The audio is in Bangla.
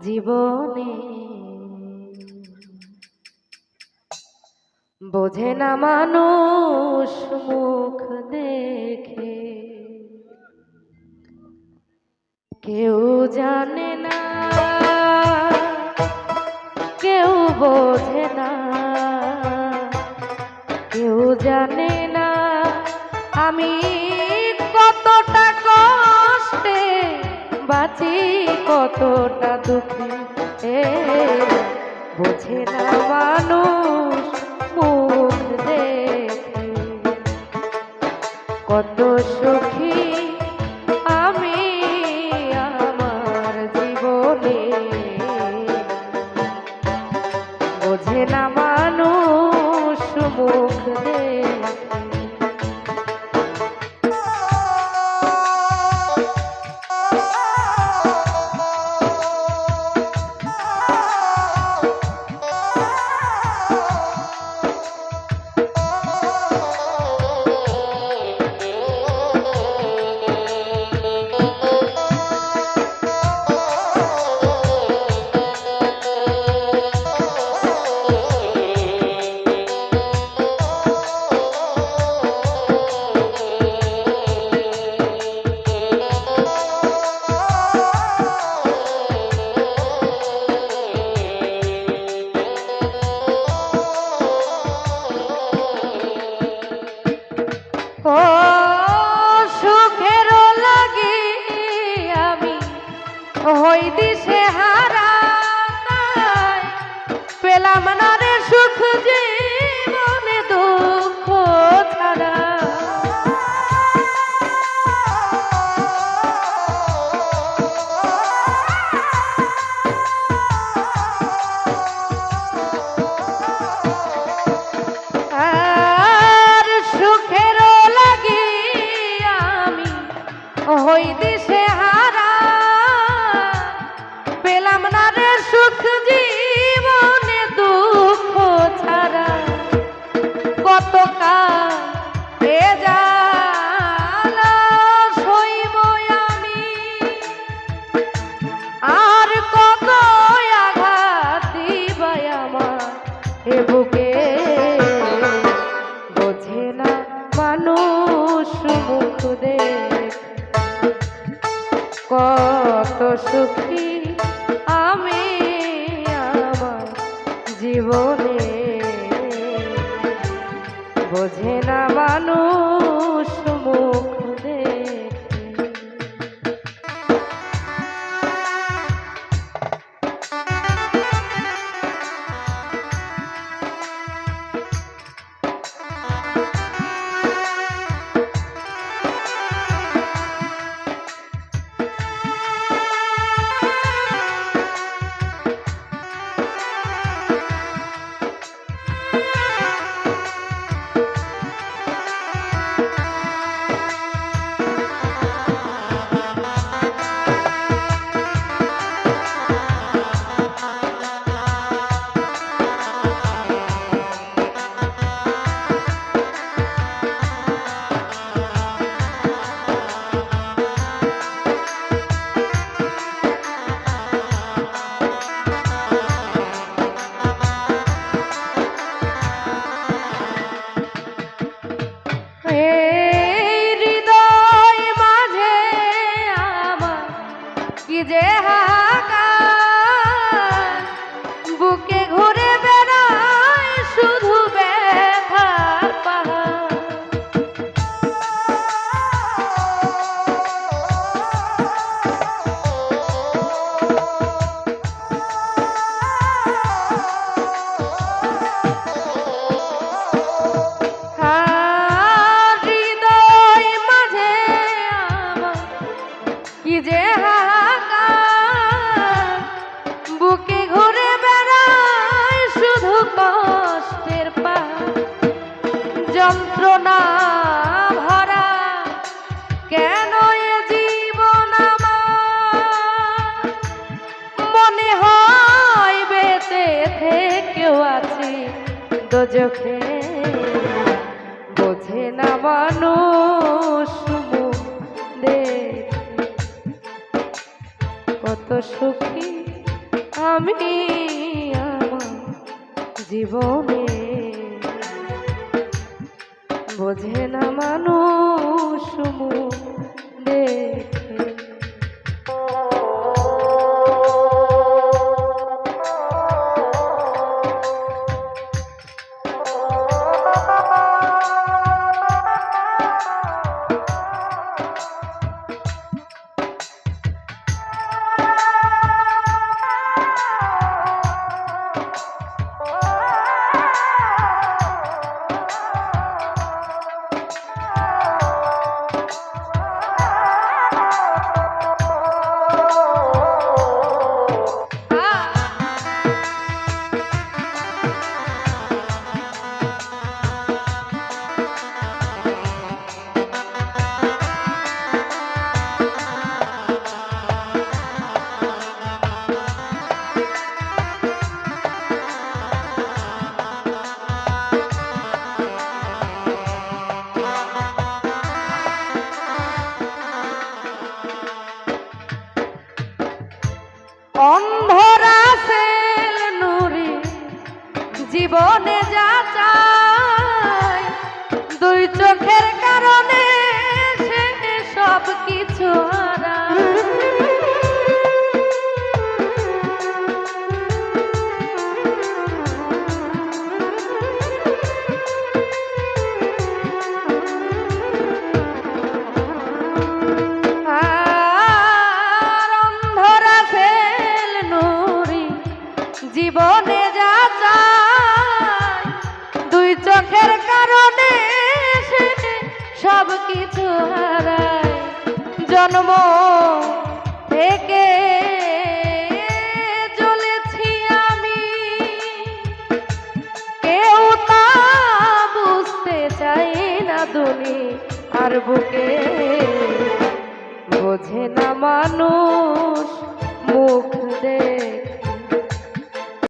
জীবনে। বোঝে না মানুষ মুখ দেখে। কেউ জানে না, কেউ বোঝে না। কেউ জানে না আমি কতটা কষ্টে বাঁচি কতটা দুঃখে। এ, বোঝে না মানুষ মুখ দেখে। কত সুখী আমি আমার জীবনে। বোঝে না মানুষ মুখ দেখে। দিশে হারা পেলাম না রে সুখ জীবনে দেখ। কত সুখী আমি আমার জীবনে। বোঝে না মানুষ দোজখে বোঝে না মানুষ কত সুখী আমি আমার জীবনে। বোঝে না মানুষ মুখ। দেখে কিছু হারায়। জন্ম থেকে চলেছি আমি। কেউ তা বুঝতে চাই না দুনি আর বুকে। বোঝে না মানুষ মুখ দেখ।